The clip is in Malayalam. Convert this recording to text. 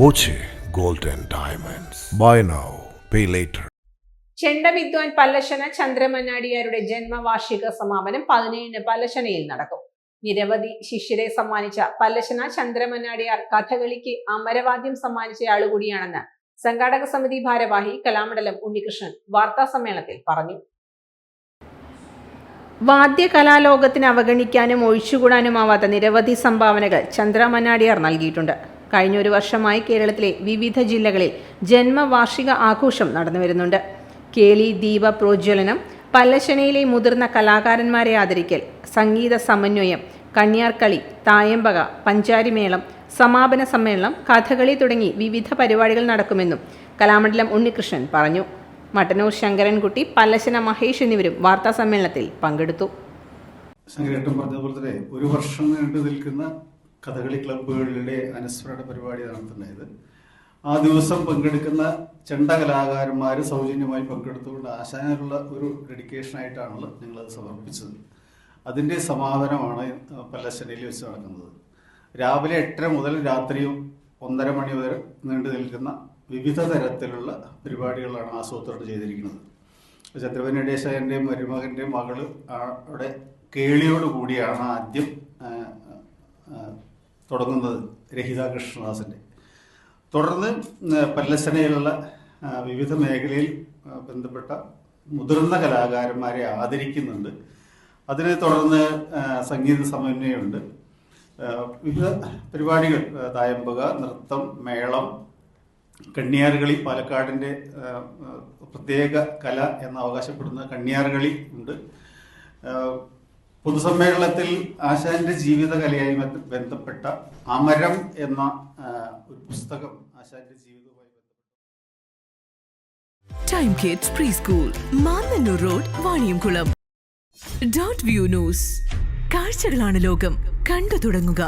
Boche gold and diamonds buy now pay later ചെണ്ട വിദ്വാൻ പല്ലശന ചന്ദ്രമനാടിയാരുടെ ജന്മവാർഷിക സമാപനം പതിനേഴിന് പല്ലശനയിൽ നടക്കും. നിരവധി ശിഷ്യരെ സമ്മാനിച്ച പല്ലശന ചന്ദ്രമനാടിയാർ കഥകളിക്ക് അമരവാദ്യം സമ്മാനിച്ച ആളുകൂടിയാണെന്ന് സംഘാടക സമിതി ഭാരവാഹി കലാമണ്ഡലം ഉണ്ണികൃഷ്ണൻ വാർത്താ സമ്മേളനത്തിൽ പറഞ്ഞു. വാദ്യകലാലോകത്തിന് അവഗണിക്കാനും ഒഴിച്ചുകൂടാനുമാവാത്ത നിരവധി സംഭാവനകൾ ചന്ദ്രമനാടിയാർ നൽകിയിട്ടുണ്ട്. കഴിഞ്ഞ ഒരു വർഷമായി കേരളത്തിലെ വിവിധ ജില്ലകളിൽ ജന്മവാർഷിക ആഘോഷം നടന്നു വരുന്നുണ്ട്. കേളി ദീപ പ്രോജ്വലനം പല്ലശനയിലെ മുതിർന്ന കലാകാരന്മാരെ ആദരിക്കൽ സംഗീത സമന്വയം കണ്യാർക്കളി തായമ്പക പഞ്ചാരിമേളം സമാപന സമ്മേളനം കഥകളി തുടങ്ങി വിവിധ പരിപാടികൾ നടക്കുമെന്നും കലാമണ്ഡലം ഉണ്ണികൃഷ്ണൻ പറഞ്ഞു. മട്ടന്നൂർ ശങ്കരൻകുട്ടി പല്ലശന മഹേഷ് എന്നിവരും വാർത്താ സമ്മേളനത്തിൽ പങ്കെടുത്തു. ശങ്കരേട്ടൻ പറഞ്ഞതുപോലെ തന്നെ ഒരു വർഷം നീണ്ടു നിൽക്കുന്ന കഥകളി ക്ലബ്ബുകളുടെ അനുസ്മരണ പരിപാടി നടത്തുന്നത് ആ ദിവസം പങ്കെടുക്കുന്ന ചെണ്ട കലാകാരന്മാർ സൗജന്യമായി പങ്കെടുത്തുകൊണ്ട് ആശാനുള്ള ഒരു ഡെഡിക്കേഷനായിട്ടാണല്ലോ ഞങ്ങളത് സമർപ്പിച്ചത്. അതിന്റെ സമാപനമാണ് പല്ലശ്ശനയിൽ വെച്ച് നടക്കുന്നത്. രാവിലെ എട്ടര മുതൽ രാത്രി ഒന്നര മണി വരെ നീണ്ടു നിൽക്കുന്ന വിവിധ തരത്തിലുള്ള പരിപാടികളാണ് ആസൂത്രണം ചെയ്തിരിക്കുന്നത്. ചന്ദ്രബനേടേശന്റെയും മരുമകന്റെയും മകൾ അവിടെ കേളിയോട് കൂടിയാണ് ആദ്യം തുടങ്ങുന്നത് രഹിത കൃഷ്ണദാസിന്റെ തുടർന്ന് പല്ലശനയിലുള്ള വിവിധ മേഖലയിൽ ബന്ധപ്പെട്ട മുതിർന്ന കലാകാരന്മാരെ ആദരിക്കുന്നുണ്ട്. അതിനെ തുടർന്ന് സംഗീത സമന്വയമുണ്ട്. വിവിധ പരിപാടികൾ തായമ്പുക നൃത്തം മേളം കണ്ണിയാർകളി പാലക്കാടിന്റെ പ്രത്യേക കല എന്ന് അവകാശപ്പെടുന്ന കണ്ണിയാർകളി ഉണ്ട്. പൊതുസമ്മേളനത്തിൽ ആശാന്റെ ജീവിതകലയായി ബന്ധ- ബന്ധപ്പെട്ട അമരം എന്ന ഒരു പുസ്തകം ആശാന്റെ ജീവിതവുമായി ബന്ധപ്പെട്ട time kids pre school Mannanur road Vaniyamkulam dot view news കാഴ്ചകളാണ് ലോകം. കണ്ടു തുടങ്ങുക.